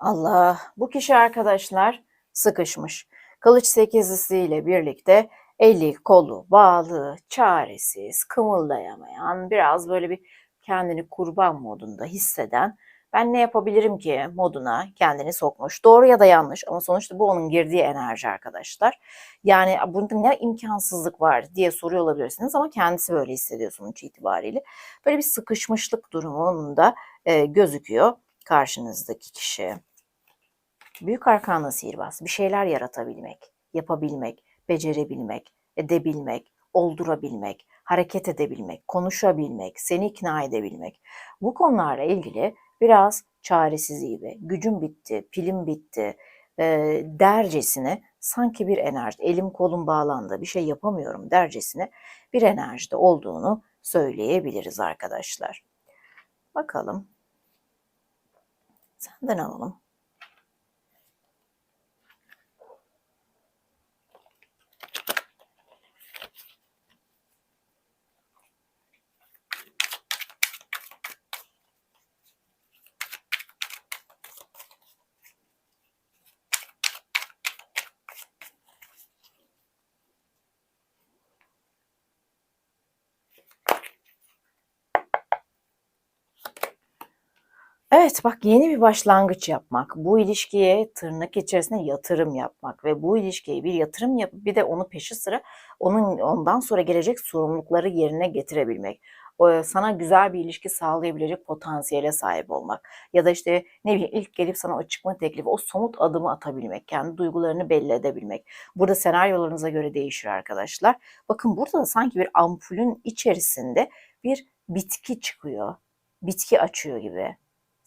Allah bu kişi arkadaşlar sıkışmış. Kılıç sekizlisiyle birlikte eli kolu bağlı, çaresiz, kımıldayamayan, biraz böyle bir kendini kurban modunda hisseden ben ne yapabilirim ki moduna kendini sokmuş. Doğru ya da yanlış ama sonuçta bu onun girdiği enerji arkadaşlar. Yani bunda ne imkansızlık var diye soruyor olabilirsiniz ama kendisi böyle hissediyor sonuç itibariyle. Böyle bir sıkışmışlık durumunda e, gözüküyor karşınızdaki kişi. Büyük arkana sihirbaz, bir şeyler yaratabilmek, yapabilmek, becerebilmek, edebilmek, oldurabilmek, hareket edebilmek, konuşabilmek, seni ikna edebilmek. Bu konularla ilgili biraz çaresiz gibi, gücüm bitti, pilim bitti e, dercesine sanki bir enerji, elim kolum bağlandı, bir şey yapamıyorum dercesine bir enerjide olduğunu söyleyebiliriz arkadaşlar. Bakalım. Senden alalım. Evet bak yeni bir başlangıç yapmak, bu ilişkiye tırnak içerisinde yatırım yapmak ve bu ilişkiye bir yatırım yapıp bir de onu peşi sıra onun ondan sonra gelecek sorumlulukları yerine getirebilmek. Sana güzel bir ilişki sağlayabilecek potansiyele sahip olmak ya da işte ne bileyim ilk gelip sana o çıkma teklifi, o somut adımı atabilmek, kendi duygularını belli edebilmek. Burada senaryolarınıza göre değişir arkadaşlar. Bakın burada da sanki bir ampulün içerisinde bir bitki çıkıyor, bitki açıyor gibi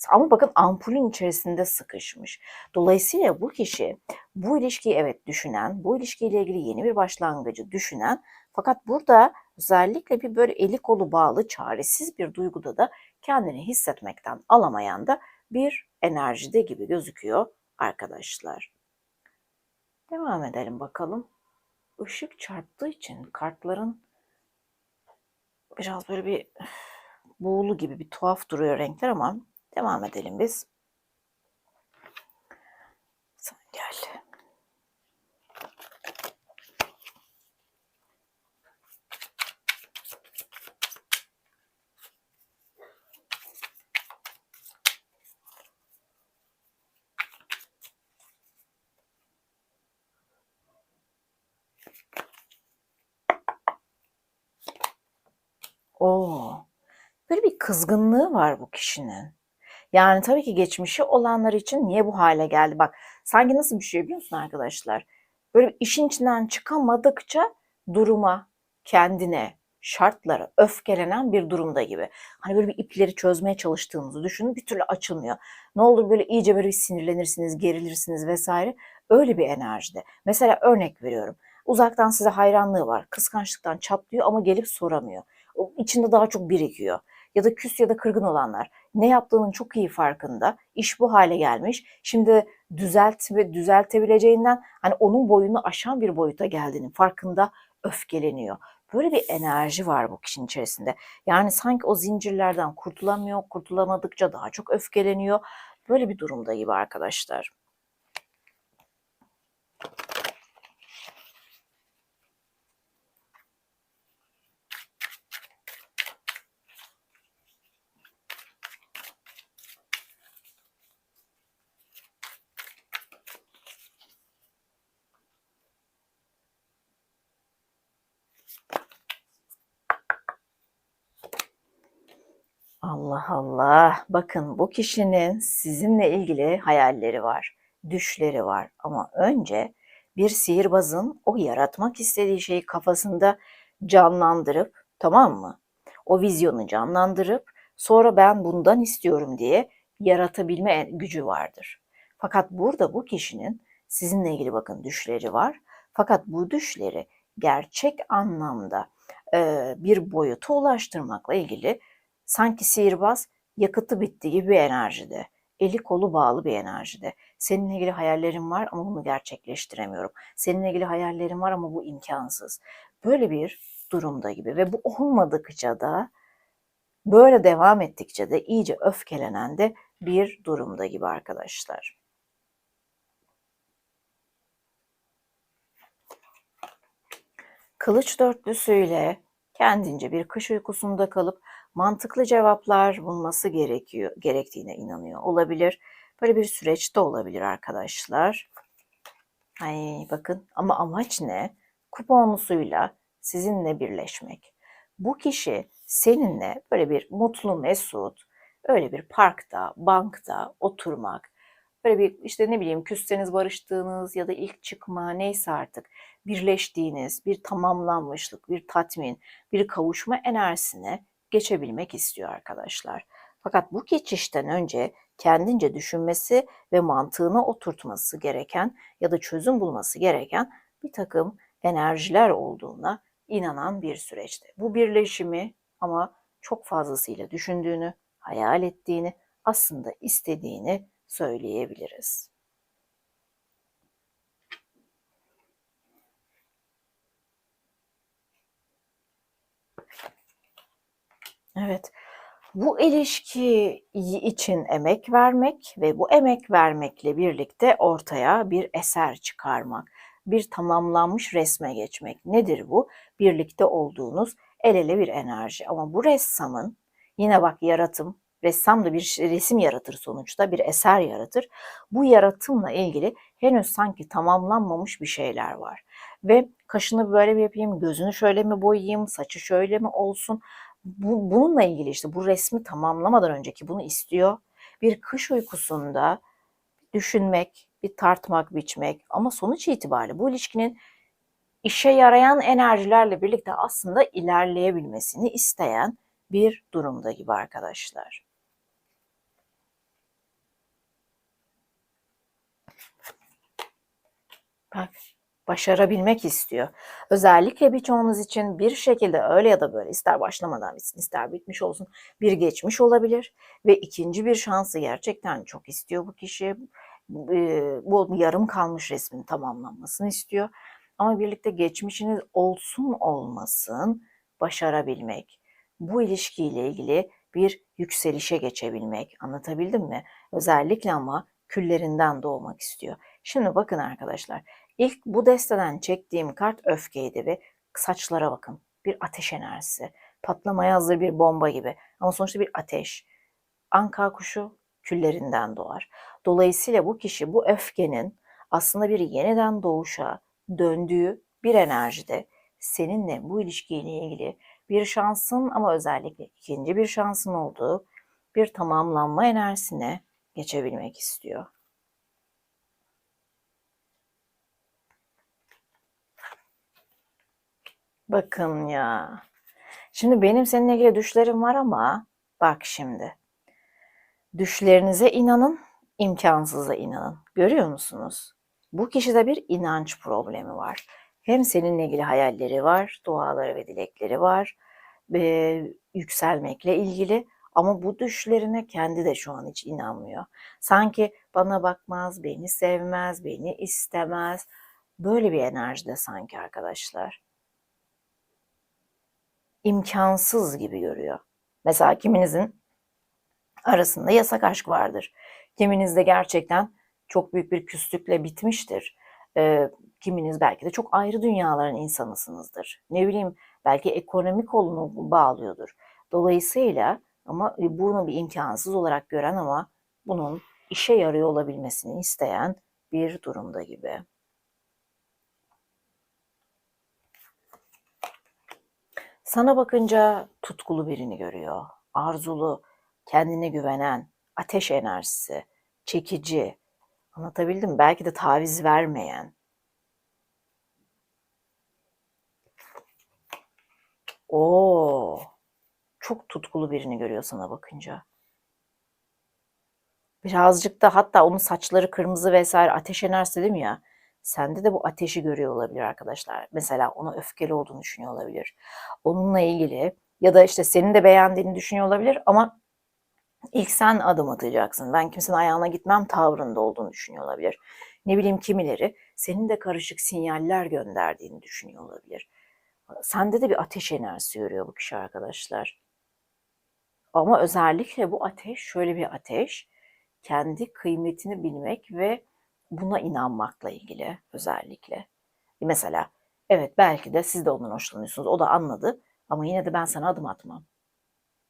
ama bakın ampulün içerisinde sıkışmış. Dolayısıyla bu kişi bu ilişkiyi evet düşünen, bu ilişkiyle ilgili yeni bir başlangıcı düşünen fakat burada özellikle bir böyle eli kolu bağlı çaresiz bir duyguda da kendini hissetmekten alamayan da bir enerjide gibi gözüküyor arkadaşlar. Devam edelim bakalım. Işık çarptığı için kartların biraz böyle bir buğulu gibi bir tuhaf duruyor renkler ama Devam edelim biz. Sen gel. Oo. Böyle bir kızgınlığı var bu kişinin. Yani tabii ki geçmişi olanlar için niye bu hale geldi? Bak sanki nasıl bir şey biliyor musun arkadaşlar? Böyle işin içinden çıkamadıkça duruma, kendine, şartlara öfkelenen bir durumda gibi. Hani böyle bir ipleri çözmeye çalıştığınızı düşünün bir türlü açılmıyor. Ne olur böyle iyice böyle bir sinirlenirsiniz, gerilirsiniz vesaire. Öyle bir enerjide. Mesela örnek veriyorum. Uzaktan size hayranlığı var. Kıskançlıktan çatlıyor ama gelip soramıyor. O içinde daha çok birikiyor ya da küs ya da kırgın olanlar ne yaptığının çok iyi farkında. İş bu hale gelmiş. Şimdi düzelt düzeltebileceğinden hani onun boyunu aşan bir boyuta geldiğinin farkında öfkeleniyor. Böyle bir enerji var bu kişinin içerisinde. Yani sanki o zincirlerden kurtulamıyor, kurtulamadıkça daha çok öfkeleniyor. Böyle bir durumda gibi arkadaşlar. Allah. Bakın bu kişinin sizinle ilgili hayalleri var, düşleri var. Ama önce bir sihirbazın o yaratmak istediği şeyi kafasında canlandırıp, tamam mı? O vizyonu canlandırıp sonra ben bundan istiyorum diye yaratabilme gücü vardır. Fakat burada bu kişinin sizinle ilgili bakın düşleri var. Fakat bu düşleri gerçek anlamda bir boyuta ulaştırmakla ilgili sanki sihirbaz yakıtı bitti gibi bir enerjide. Eli kolu bağlı bir enerjide. Seninle ilgili hayallerim var ama bunu gerçekleştiremiyorum. Seninle ilgili hayallerim var ama bu imkansız. Böyle bir durumda gibi ve bu olmadıkça da böyle devam ettikçe de iyice öfkelenen de bir durumda gibi arkadaşlar. Kılıç dörtlüsüyle kendince bir kış uykusunda kalıp mantıklı cevaplar bulması gerekiyor, gerektiğine inanıyor olabilir. Böyle bir süreçte olabilir arkadaşlar. Ay bakın ama amaç ne? Kuponlusuyla sizinle birleşmek. Bu kişi seninle böyle bir mutlu mesut, öyle bir parkta, bankta oturmak, böyle bir işte ne bileyim küsseniz barıştığınız ya da ilk çıkma neyse artık birleştiğiniz bir tamamlanmışlık, bir tatmin, bir kavuşma enerjisine geçebilmek istiyor arkadaşlar. Fakat bu geçişten önce kendince düşünmesi ve mantığına oturtması gereken ya da çözüm bulması gereken bir takım enerjiler olduğuna inanan bir süreçte. Bu birleşimi ama çok fazlasıyla düşündüğünü, hayal ettiğini, aslında istediğini söyleyebiliriz. Evet. Bu ilişki için emek vermek ve bu emek vermekle birlikte ortaya bir eser çıkarmak, bir tamamlanmış resme geçmek. Nedir bu? Birlikte olduğunuz el ele bir enerji. Ama bu ressamın yine bak yaratım, ressam da bir resim yaratır sonuçta, bir eser yaratır. Bu yaratımla ilgili henüz sanki tamamlanmamış bir şeyler var. Ve kaşını böyle mi yapayım, gözünü şöyle mi boyayayım, saçı şöyle mi olsun? Bu, bununla ilgili işte bu resmi tamamlamadan önceki bunu istiyor. Bir kış uykusunda düşünmek, bir tartmak, biçmek ama sonuç itibariyle bu ilişkinin işe yarayan enerjilerle birlikte aslında ilerleyebilmesini isteyen bir durumda gibi arkadaşlar. Bak başarabilmek istiyor. Özellikle birçoğunuz için bir şekilde öyle ya da böyle ister başlamadan bitsin ister bitmiş olsun bir geçmiş olabilir ve ikinci bir şansı gerçekten çok istiyor bu kişi. Bu yarım kalmış resmin tamamlanmasını istiyor. Ama birlikte geçmişiniz olsun olmasın başarabilmek. Bu ilişkiyle ilgili bir yükselişe geçebilmek. Anlatabildim mi? Özellikle ama küllerinden doğmak istiyor. Şimdi bakın arkadaşlar. İlk bu desteden çektiğim kart öfkeydi ve saçlara bakın. Bir ateş enerjisi. Patlamaya hazır bir bomba gibi. Ama sonuçta bir ateş. Anka kuşu küllerinden doğar. Dolayısıyla bu kişi bu öfkenin aslında bir yeniden doğuşa döndüğü bir enerjide seninle bu ilişkiyle ilgili bir şansın ama özellikle ikinci bir şansın olduğu bir tamamlanma enerjisine geçebilmek istiyor. Bakın ya. Şimdi benim seninle ilgili düşlerim var ama bak şimdi. Düşlerinize inanın, imkansıza inanın. Görüyor musunuz? Bu kişide bir inanç problemi var. Hem seninle ilgili hayalleri var, duaları ve dilekleri var. E, yükselmekle ilgili ama bu düşlerine kendi de şu an hiç inanmıyor. Sanki bana bakmaz, beni sevmez, beni istemez. Böyle bir enerjide sanki arkadaşlar imkansız gibi görüyor. Mesela kiminizin arasında yasak aşk vardır. Kiminizde gerçekten çok büyük bir küslükle bitmiştir. Ee, kiminiz belki de çok ayrı dünyaların insanısınızdır. Ne bileyim belki ekonomik olunu bağlıyordur. Dolayısıyla ama bunu bir imkansız olarak gören ama bunun işe yarıyor olabilmesini isteyen bir durumda gibi. Sana bakınca tutkulu birini görüyor. Arzulu, kendine güvenen, ateş enerjisi, çekici, anlatabildim? Belki de taviz vermeyen. Oo, çok tutkulu birini görüyor sana bakınca. Birazcık da hatta onun saçları kırmızı vesaire ateş enerjisi değil mi ya? Sende de bu ateşi görüyor olabilir arkadaşlar. Mesela ona öfkeli olduğunu düşünüyor olabilir. Onunla ilgili ya da işte senin de beğendiğini düşünüyor olabilir ama ilk sen adım atacaksın. Ben kimsenin ayağına gitmem tavrında olduğunu düşünüyor olabilir. Ne bileyim kimileri senin de karışık sinyaller gönderdiğini düşünüyor olabilir. Sende de bir ateş enerjisi görüyor bu kişi arkadaşlar. Ama özellikle bu ateş şöyle bir ateş. Kendi kıymetini bilmek ve buna inanmakla ilgili özellikle. Mesela evet belki de siz de ondan hoşlanıyorsunuz. O da anladı ama yine de ben sana adım atmam.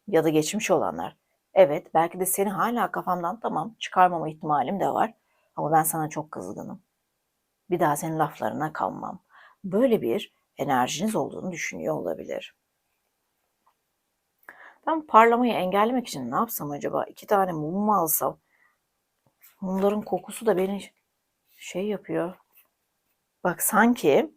Ya da geçmiş olanlar. Evet belki de seni hala kafamdan tamam çıkarmama ihtimalim de var. Ama ben sana çok kızgınım. Bir daha senin laflarına kanmam. Böyle bir enerjiniz olduğunu düşünüyor olabilir. Ben parlamayı engellemek için ne yapsam acaba? İki tane mum mu alsam? Mumların kokusu da beni şey yapıyor. Bak sanki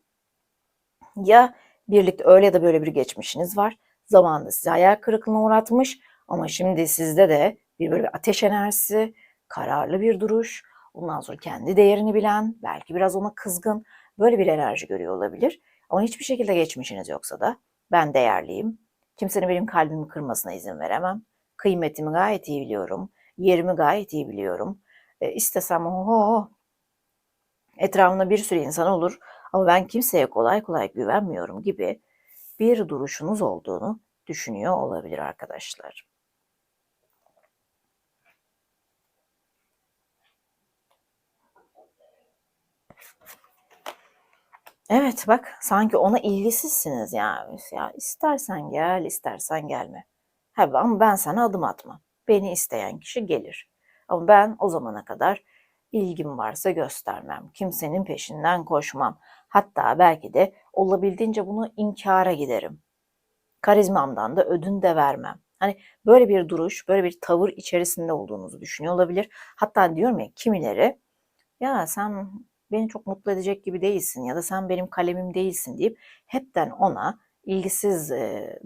ya birlikte öyle ya da böyle bir geçmişiniz var. Zamanında sizi hayal kırıklığına uğratmış ama şimdi sizde de bir böyle bir ateş enerjisi, kararlı bir duruş, ondan sonra kendi değerini bilen, belki biraz ona kızgın, böyle bir enerji görüyor olabilir. Ama hiçbir şekilde geçmişiniz yoksa da ben değerliyim. Kimsenin benim kalbimi kırmasına izin veremem. Kıymetimi gayet iyi biliyorum. Yerimi gayet iyi biliyorum. E, istesem oho etrafımda bir sürü insan olur ama ben kimseye kolay kolay güvenmiyorum gibi bir duruşunuz olduğunu düşünüyor olabilir arkadaşlar. Evet bak sanki ona ilgisizsiniz yani. Ya istersen gel, istersen gelme. Ha, ama ben sana adım atmam. Beni isteyen kişi gelir. Ama ben o zamana kadar ilgim varsa göstermem. Kimsenin peşinden koşmam. Hatta belki de olabildiğince bunu inkara giderim. Karizmamdan da ödün de vermem. Hani böyle bir duruş, böyle bir tavır içerisinde olduğunuzu düşünüyor olabilir. Hatta diyorum ya kimileri ya sen beni çok mutlu edecek gibi değilsin ya da sen benim kalemim değilsin deyip hepten ona ilgisiz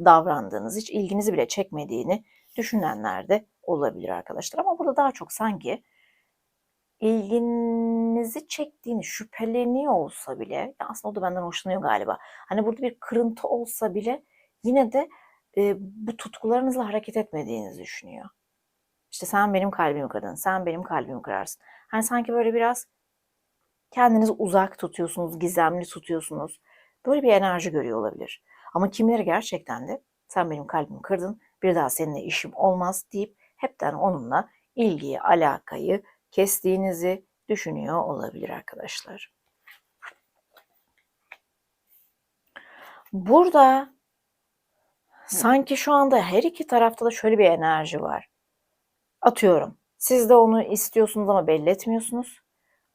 davrandığınız, hiç ilginizi bile çekmediğini düşünenler de olabilir arkadaşlar. Ama burada daha çok sanki ilginizi çektiğini şüpheleniyor olsa bile, aslında o da benden hoşlanıyor galiba. Hani burada bir kırıntı olsa bile yine de e, bu tutkularınızla hareket etmediğinizi düşünüyor. İşte sen benim kalbimi kırdın, sen benim kalbimi kırarsın. Hani sanki böyle biraz kendinizi uzak tutuyorsunuz, gizemli tutuyorsunuz. Böyle bir enerji görüyor olabilir. Ama kimileri gerçekten de sen benim kalbimi kırdın, bir daha seninle işim olmaz deyip hepten onunla ilgiyi, alakayı kestiğinizi düşünüyor olabilir arkadaşlar. Burada sanki şu anda her iki tarafta da şöyle bir enerji var. Atıyorum. Siz de onu istiyorsunuz ama belli etmiyorsunuz.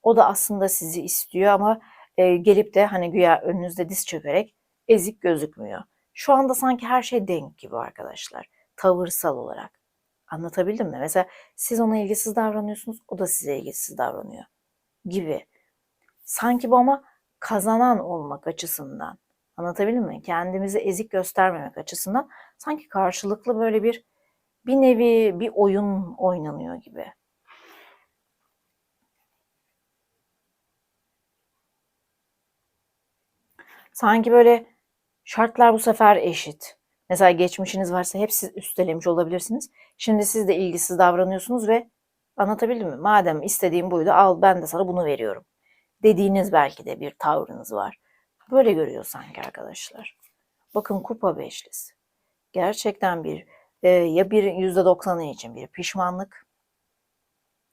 O da aslında sizi istiyor ama e, gelip de hani güya önünüzde diz çökerek ezik gözükmüyor. Şu anda sanki her şey denk gibi arkadaşlar. Tavırsal olarak. Anlatabildim mi? Mesela siz ona ilgisiz davranıyorsunuz, o da size ilgisiz davranıyor gibi. Sanki bu ama kazanan olmak açısından. Anlatabildim mi? Kendimizi ezik göstermemek açısından sanki karşılıklı böyle bir bir nevi bir oyun oynanıyor gibi. Sanki böyle şartlar bu sefer eşit. Mesela geçmişiniz varsa hep siz üstelemiş olabilirsiniz. Şimdi siz de ilgisiz davranıyorsunuz ve anlatabildim mi? Madem istediğim buydu al ben de sana bunu veriyorum. Dediğiniz belki de bir tavrınız var. Böyle görüyor sanki arkadaşlar. Bakın kupa beşlisi. Gerçekten bir e, ya bir yüzde doksanı için bir pişmanlık.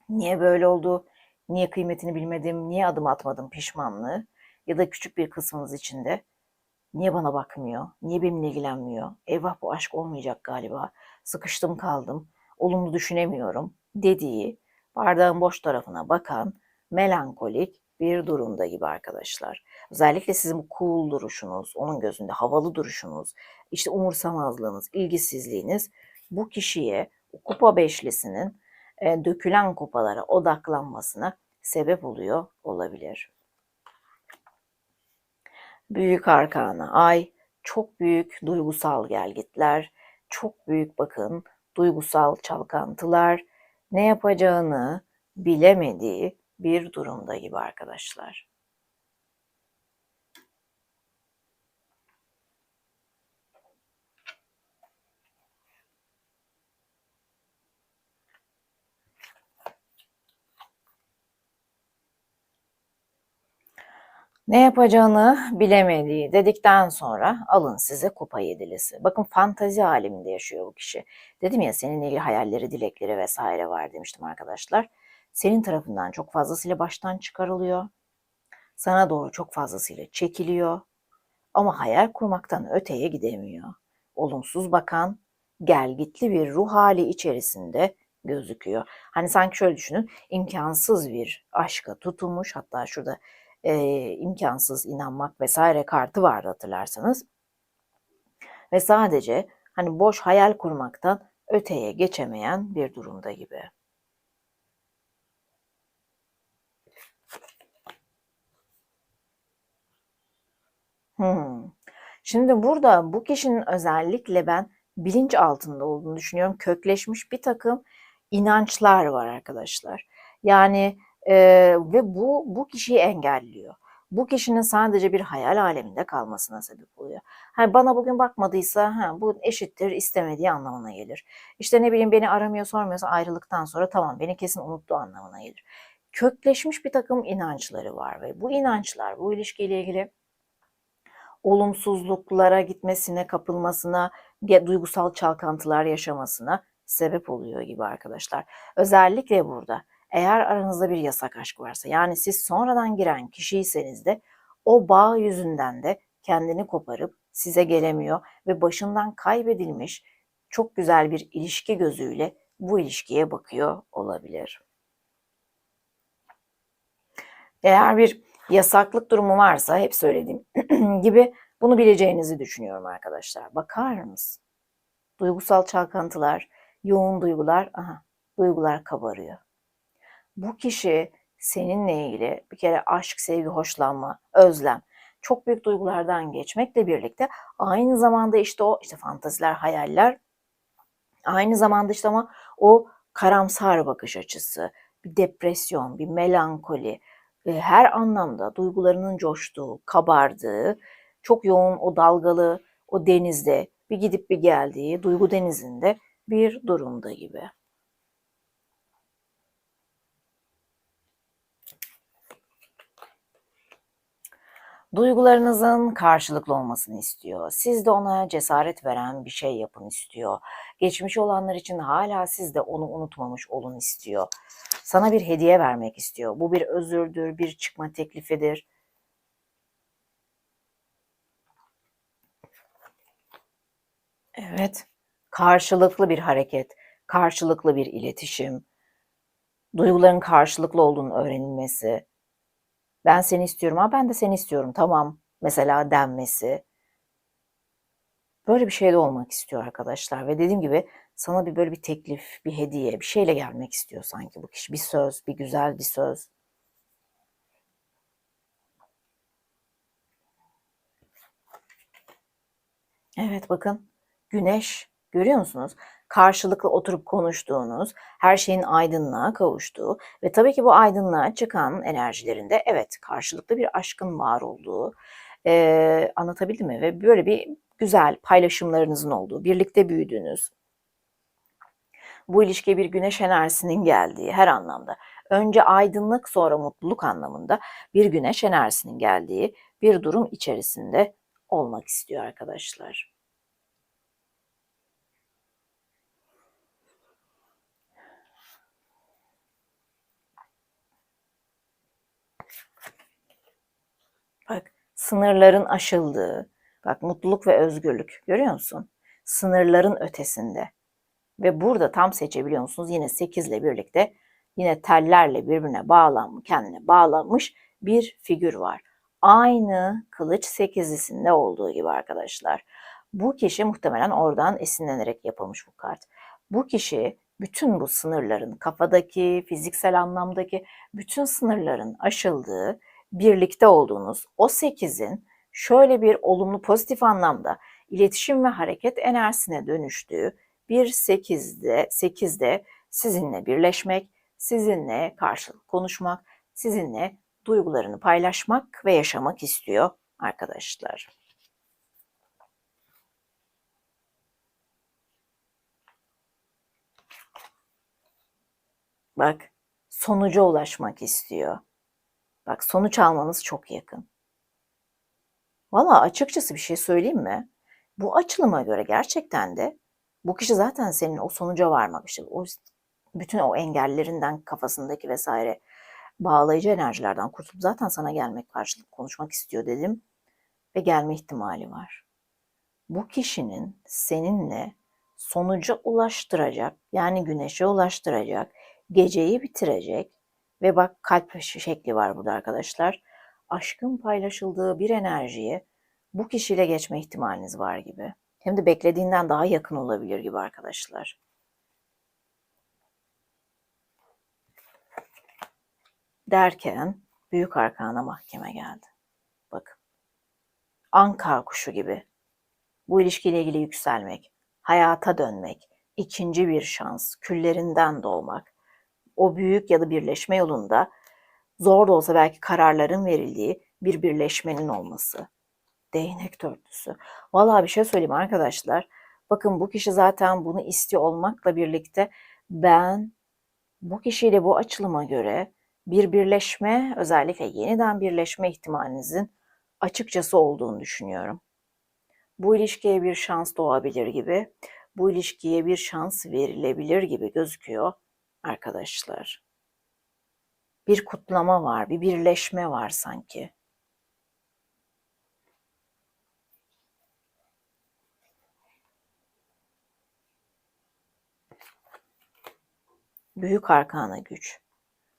Niye böyle oldu? Niye kıymetini bilmedim? Niye adım atmadım pişmanlığı? Ya da küçük bir kısmınız içinde Niye bana bakmıyor? Niye benimle ilgilenmiyor? Eyvah bu aşk olmayacak galiba. Sıkıştım kaldım. Olumlu düşünemiyorum dediği bardağın boş tarafına bakan melankolik bir durumda gibi arkadaşlar. Özellikle sizin cool duruşunuz, onun gözünde havalı duruşunuz, işte umursamazlığınız, ilgisizliğiniz bu kişiye kupa beşlisinin e, dökülen kupalara odaklanmasına sebep oluyor olabilir. Büyük arkana ay çok büyük duygusal gelgitler, çok büyük bakın duygusal çalkantılar, ne yapacağını bilemediği bir durumda gibi arkadaşlar. Ne yapacağını bilemediği dedikten sonra alın size kupa yedilisi. Bakın fantazi aleminde yaşıyor bu kişi. Dedim ya seninle ilgili hayalleri, dilekleri vesaire var demiştim arkadaşlar. Senin tarafından çok fazlasıyla baştan çıkarılıyor. Sana doğru çok fazlasıyla çekiliyor. Ama hayal kurmaktan öteye gidemiyor. Olumsuz bakan, gelgitli bir ruh hali içerisinde gözüküyor. Hani sanki şöyle düşünün, imkansız bir aşka tutulmuş. Hatta şurada e, imkansız inanmak vesaire kartı vardı hatırlarsanız. Ve sadece hani boş hayal kurmaktan öteye geçemeyen bir durumda gibi. Hmm. Şimdi burada bu kişinin özellikle ben bilinç altında olduğunu düşünüyorum. Kökleşmiş bir takım inançlar var arkadaşlar. Yani e, ve bu bu kişiyi engelliyor. Bu kişinin sadece bir hayal aleminde kalmasına sebep oluyor. Hani bana bugün bakmadıysa ha, bu eşittir istemediği anlamına gelir. İşte ne bileyim beni aramıyor sormuyorsa ayrılıktan sonra tamam beni kesin unuttuğu anlamına gelir. Kökleşmiş bir takım inançları var ve bu inançlar bu ilişkiyle ilgili olumsuzluklara gitmesine, kapılmasına, duygusal çalkantılar yaşamasına sebep oluyor gibi arkadaşlar. Özellikle burada eğer aranızda bir yasak aşk varsa yani siz sonradan giren kişiyseniz de o bağ yüzünden de kendini koparıp size gelemiyor ve başından kaybedilmiş çok güzel bir ilişki gözüyle bu ilişkiye bakıyor olabilir. Eğer bir yasaklık durumu varsa hep söylediğim gibi bunu bileceğinizi düşünüyorum arkadaşlar. Bakar mısın? Duygusal çalkantılar, yoğun duygular, aha, duygular kabarıyor. Bu kişi seninle ilgili bir kere aşk, sevgi, hoşlanma, özlem, çok büyük duygulardan geçmekle birlikte aynı zamanda işte o işte fantaziler, hayaller, aynı zamanda işte ama o karamsar bakış açısı, bir depresyon, bir melankoli, her anlamda duygularının coştuğu, kabardığı, çok yoğun o dalgalı, o denizde bir gidip bir geldiği, duygu denizinde bir durumda gibi. Duygularınızın karşılıklı olmasını istiyor. Siz de ona cesaret veren bir şey yapın istiyor. Geçmiş olanlar için hala siz de onu unutmamış olun istiyor. Sana bir hediye vermek istiyor. Bu bir özürdür, bir çıkma teklifidir. Evet, karşılıklı bir hareket, karşılıklı bir iletişim, duyguların karşılıklı olduğunu öğrenilmesi, ben seni istiyorum, ha ben de seni istiyorum, tamam mesela denmesi. Böyle bir şeyde olmak istiyor arkadaşlar ve dediğim gibi sana bir böyle bir teklif, bir hediye, bir şeyle gelmek istiyor sanki bu kişi. Bir söz, bir güzel bir söz. Evet bakın güneş görüyor musunuz? Karşılıklı oturup konuştuğunuz, her şeyin aydınlığa kavuştuğu ve tabii ki bu aydınlığa çıkan enerjilerinde evet karşılıklı bir aşkın var olduğu e, anlatabildim mi? Ve böyle bir güzel paylaşımlarınızın olduğu, birlikte büyüdüğünüz, bu ilişkiye bir güneş enerjisinin geldiği her anlamda. Önce aydınlık sonra mutluluk anlamında bir güneş enerjisinin geldiği bir durum içerisinde olmak istiyor arkadaşlar. Bak sınırların aşıldığı, bak mutluluk ve özgürlük görüyor musun? Sınırların ötesinde. Ve burada tam seçebiliyor musunuz? Yine 8 ile birlikte yine tellerle birbirine bağlanmış, kendine bağlanmış bir figür var. Aynı kılıç sekizlisinde olduğu gibi arkadaşlar. Bu kişi muhtemelen oradan esinlenerek yapılmış bu kart. Bu kişi bütün bu sınırların kafadaki, fiziksel anlamdaki bütün sınırların aşıldığı, birlikte olduğunuz o 8'in şöyle bir olumlu pozitif anlamda iletişim ve hareket enerjisine dönüştüğü bir 8'de 8'de sizinle birleşmek, sizinle karşılık konuşmak, sizinle duygularını paylaşmak ve yaşamak istiyor arkadaşlar. Bak, sonuca ulaşmak istiyor. Bak, sonuç almanız çok yakın. Valla açıkçası bir şey söyleyeyim mi? Bu açılıma göre gerçekten de bu kişi zaten senin o sonuca varmak işte o bütün o engellerinden kafasındaki vesaire bağlayıcı enerjilerden kurtulup zaten sana gelmek karşılık konuşmak istiyor dedim ve gelme ihtimali var. Bu kişinin seninle sonuca ulaştıracak yani güneşe ulaştıracak, geceyi bitirecek ve bak kalp şekli var burada arkadaşlar. Aşkın paylaşıldığı bir enerjiyi bu kişiyle geçme ihtimaliniz var gibi. Hem de beklediğinden daha yakın olabilir gibi arkadaşlar. Derken büyük arkana mahkeme geldi. Bakın. Anka kuşu gibi. Bu ilişkiyle ilgili yükselmek, hayata dönmek, ikinci bir şans, küllerinden doğmak, o büyük ya da birleşme yolunda zor da olsa belki kararların verildiği bir birleşmenin olması. Değnek dörtlüsü. Vallahi bir şey söyleyeyim arkadaşlar. Bakın bu kişi zaten bunu istiyor olmakla birlikte ben bu kişiyle bu açılıma göre bir birleşme, özellikle yeniden birleşme ihtimalinizin açıkçası olduğunu düşünüyorum. Bu ilişkiye bir şans doğabilir gibi, bu ilişkiye bir şans verilebilir gibi gözüküyor arkadaşlar. Bir kutlama var, bir birleşme var sanki. Büyük arkana güç.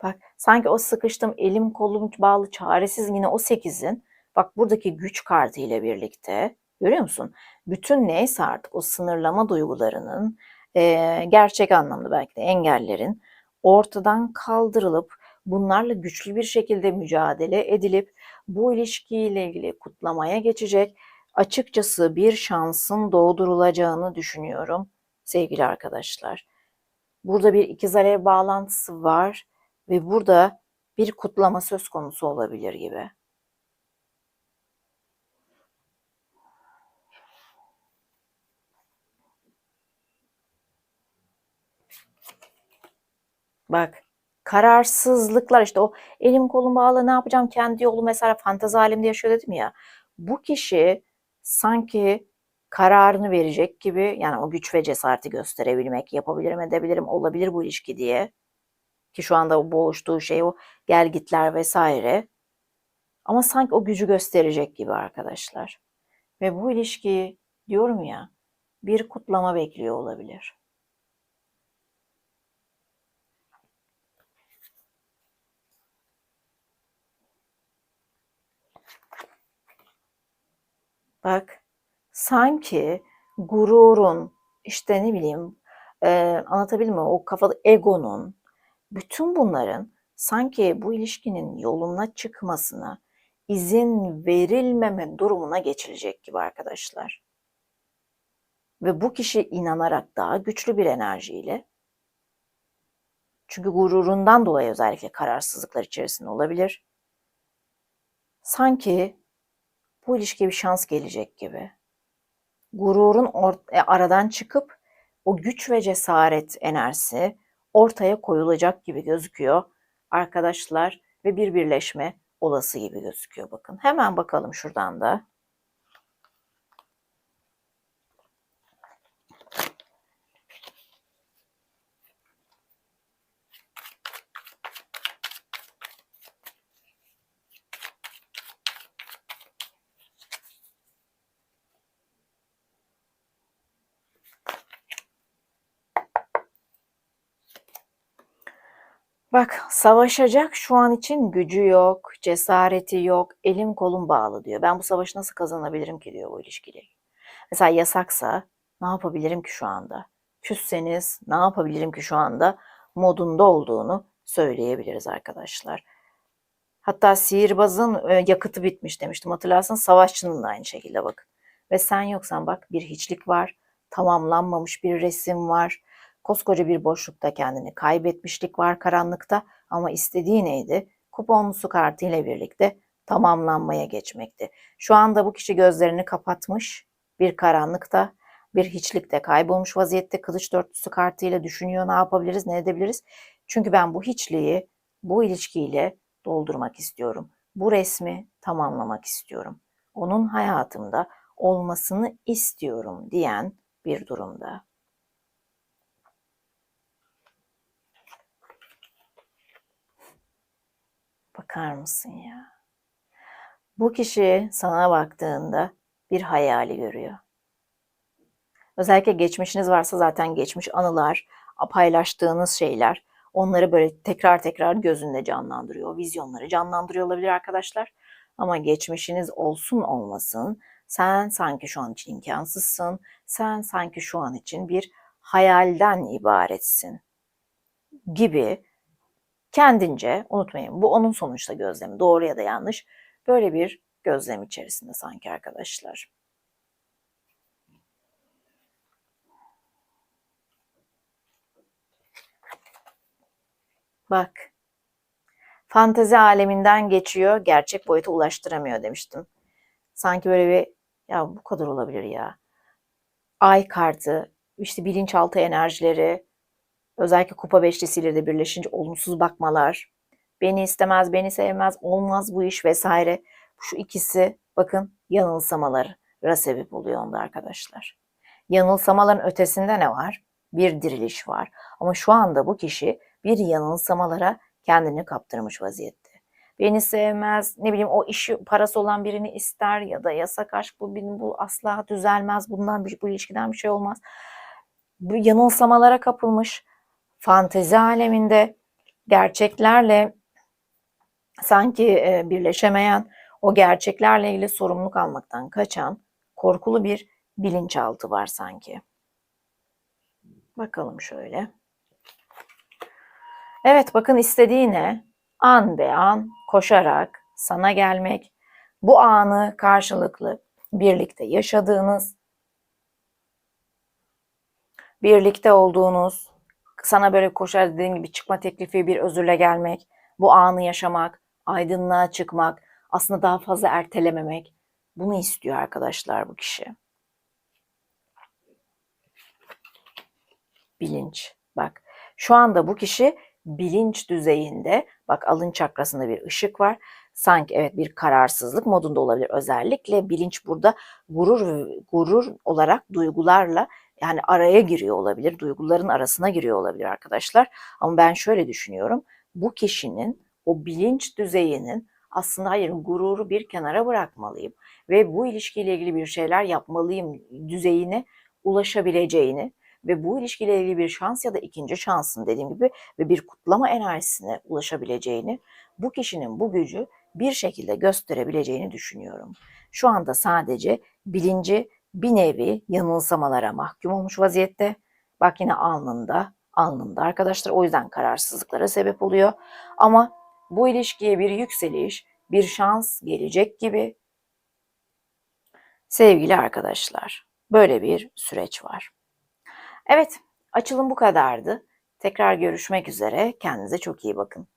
Bak sanki o sıkıştım elim kolum bağlı çaresiz yine o sekizin bak buradaki güç kartı ile birlikte görüyor musun? Bütün neyse artık o sınırlama duygularının e, gerçek anlamda belki de engellerin ortadan kaldırılıp bunlarla güçlü bir şekilde mücadele edilip bu ilişkiyle ilgili kutlamaya geçecek açıkçası bir şansın doğdurulacağını düşünüyorum sevgili arkadaşlar. Burada bir ikiz alev bağlantısı var ve burada bir kutlama söz konusu olabilir gibi. Bak kararsızlıklar işte o elim kolum bağlı ne yapacağım kendi yolu mesela fantezi alemde yaşıyor dedim ya. Bu kişi sanki kararını verecek gibi yani o güç ve cesareti gösterebilmek, yapabilirim, edebilirim, olabilir bu ilişki diye. Ki şu anda o boğuştuğu şey o gel gitler vesaire. Ama sanki o gücü gösterecek gibi arkadaşlar. Ve bu ilişkiyi diyorum ya bir kutlama bekliyor olabilir. Bak sanki gururun işte ne bileyim e, anlatabildim mi o kafada egonun bütün bunların sanki bu ilişkinin yoluna çıkmasına izin verilmeme durumuna geçilecek gibi arkadaşlar. Ve bu kişi inanarak daha güçlü bir enerjiyle çünkü gururundan dolayı özellikle kararsızlıklar içerisinde olabilir. Sanki bu ilişkiye bir şans gelecek gibi. Gururun e, aradan çıkıp o güç ve cesaret enerjisi ortaya koyulacak gibi gözüküyor arkadaşlar ve bir birleşme olası gibi gözüküyor bakın. Hemen bakalım şuradan da. Bak savaşacak şu an için gücü yok, cesareti yok, elim kolum bağlı diyor. Ben bu savaşı nasıl kazanabilirim ki diyor bu ilişkili. Mesela yasaksa ne yapabilirim ki şu anda? küsseniz ne yapabilirim ki şu anda modunda olduğunu söyleyebiliriz arkadaşlar. Hatta sihirbazın e, yakıtı bitmiş demiştim. Hatırlarsanız savaşçının da aynı şekilde bakın. Ve sen yoksan bak bir hiçlik var. Tamamlanmamış bir resim var. Koskoca bir boşlukta kendini kaybetmişlik var karanlıkta. Ama istediği neydi? Kuponlusu kartı ile birlikte tamamlanmaya geçmekti. Şu anda bu kişi gözlerini kapatmış bir karanlıkta, bir hiçlikte kaybolmuş vaziyette kılıç dörtlüsü kartıyla düşünüyor ne yapabiliriz, ne edebiliriz? Çünkü ben bu hiçliği bu ilişkiyle doldurmak istiyorum. Bu resmi tamamlamak istiyorum. Onun hayatımda olmasını istiyorum diyen bir durumda. Bakar mısın ya? Bu kişi sana baktığında bir hayali görüyor. Özellikle geçmişiniz varsa zaten geçmiş anılar, paylaştığınız şeyler onları böyle tekrar tekrar gözünde canlandırıyor. Vizyonları canlandırıyor olabilir arkadaşlar. Ama geçmişiniz olsun olmasın sen sanki şu an için imkansızsın. Sen sanki şu an için bir hayalden ibaretsin gibi kendince unutmayın bu onun sonuçta gözlemi doğru ya da yanlış böyle bir gözlem içerisinde sanki arkadaşlar. Bak. Fantezi aleminden geçiyor, gerçek boyuta ulaştıramıyor demiştim. Sanki böyle bir ya bu kadar olabilir ya. Ay kartı, işte bilinçaltı enerjileri, özellikle kupa beşlisiyle de birleşince olumsuz bakmalar, beni istemez, beni sevmez, olmaz bu iş vesaire. Şu ikisi bakın yanılsamalara sebep oluyor onda arkadaşlar. Yanılsamaların ötesinde ne var? Bir diriliş var. Ama şu anda bu kişi bir yanılsamalara kendini kaptırmış vaziyette. Beni sevmez, ne bileyim o işi parası olan birini ister ya da yasak aşk bu bu asla düzelmez. Bundan bu ilişkiden bir şey olmaz. Bu yanılsamalara kapılmış fantezi aleminde gerçeklerle sanki e, birleşemeyen, o gerçeklerle ilgili sorumluluk almaktan kaçan korkulu bir bilinçaltı var sanki. Bakalım şöyle. Evet bakın istediği ne? An be an koşarak sana gelmek, bu anı karşılıklı birlikte yaşadığınız, birlikte olduğunuz, sana böyle koşar dediğim gibi çıkma teklifi bir özürle gelmek, bu anı yaşamak, aydınlığa çıkmak, aslında daha fazla ertelememek. Bunu istiyor arkadaşlar bu kişi. Bilinç. Bak şu anda bu kişi bilinç düzeyinde bak alın çakrasında bir ışık var. Sanki evet bir kararsızlık modunda olabilir. Özellikle bilinç burada gurur gurur olarak duygularla yani araya giriyor olabilir. Duyguların arasına giriyor olabilir arkadaşlar. Ama ben şöyle düşünüyorum. Bu kişinin o bilinç düzeyinin aslında hayır gururu bir kenara bırakmalıyım ve bu ilişkiyle ilgili bir şeyler yapmalıyım düzeyine ulaşabileceğini ve bu ilişkiyle ilgili bir şans ya da ikinci şansın dediğim gibi ve bir kutlama enerjisine ulaşabileceğini, bu kişinin bu gücü bir şekilde gösterebileceğini düşünüyorum. Şu anda sadece bilinci bir nevi yanılsamalara mahkum olmuş vaziyette. Bak yine alnında, alnında arkadaşlar o yüzden kararsızlıklara sebep oluyor. Ama bu ilişkiye bir yükseliş, bir şans gelecek gibi sevgili arkadaşlar. Böyle bir süreç var. Evet, açılım bu kadardı. Tekrar görüşmek üzere. Kendinize çok iyi bakın.